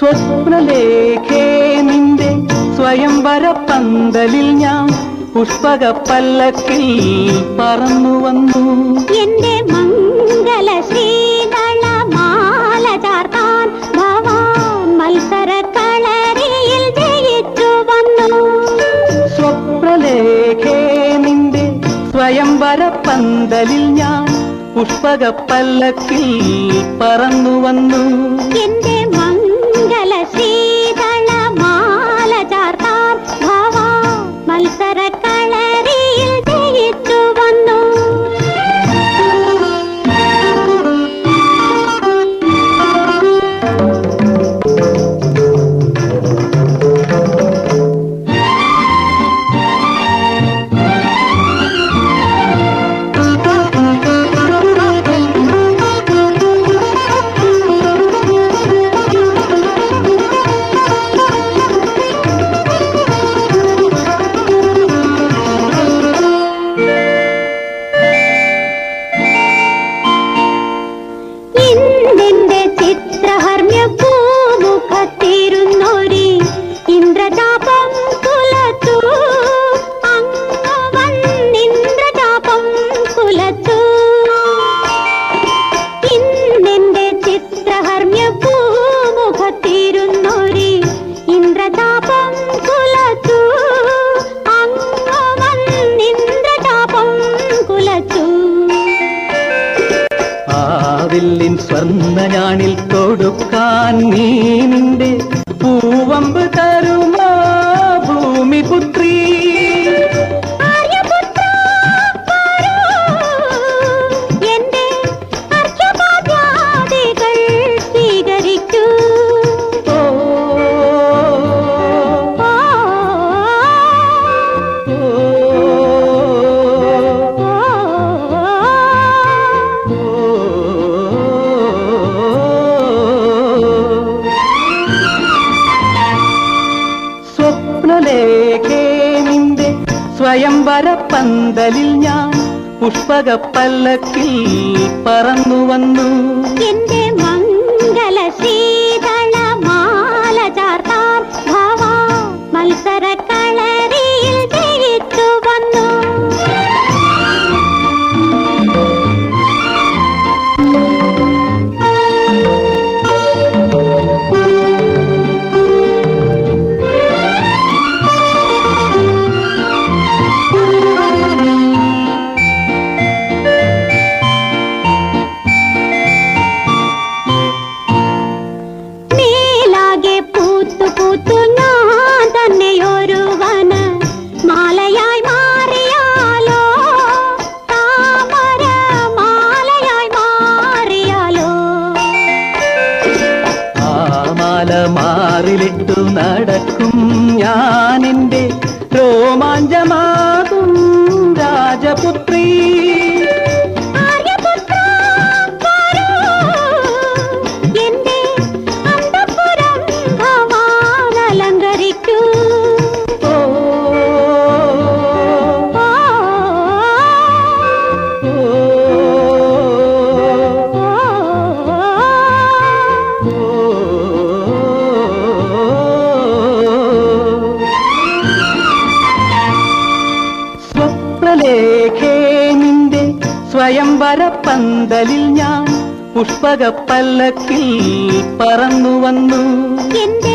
സ്വപ്നലേഖേ നിന്റെ സ്വയംവര പന്തലിൽ ഞാൻ പുഷ്പക പല്ലക്കിൽ പറന്നു വന്നു. എന്റെ മംഗല ശ്രീതള മാല ചാർത്താൻ ഭവാൻ മത്സര കളരിയിൽ ജയിച്ചു വന്നു. സ്വപ്നലേഖേ നിന്റെ സ്വയംവര പന്തലിൽ ഞാൻ പുഷ്പക പല്ലക്കിൽ പറന്നു വന്നു. എന്റെ മംഗല ഇന്നെന്റെ ചിത്രഹർമ്മ്യ ആവില്ലിൻ സ്വർണ ഞാണിൽ കൊടുക്കാൻ നീ നിന്റെ പൂവമ്പ് തരുമാ ഭൂമിപുത്രീ. സ്വയംവര പന്തലിൽ ഞാൻ പുഷ്പക പല്ലക്കിൽ പറന്നു വന്നു എന്റെ മംഗല മാല മാറിലിട്ടു നടക്കും ഞാൻ എന്റെ രോമാഞ്ചമാകും രാജപുത്രീ സ്വയംവര പന്തലിൽ ഞാൻ പുഷ്പക പല്ലക്കിൽ പറന്നു വന്നു എന്റെ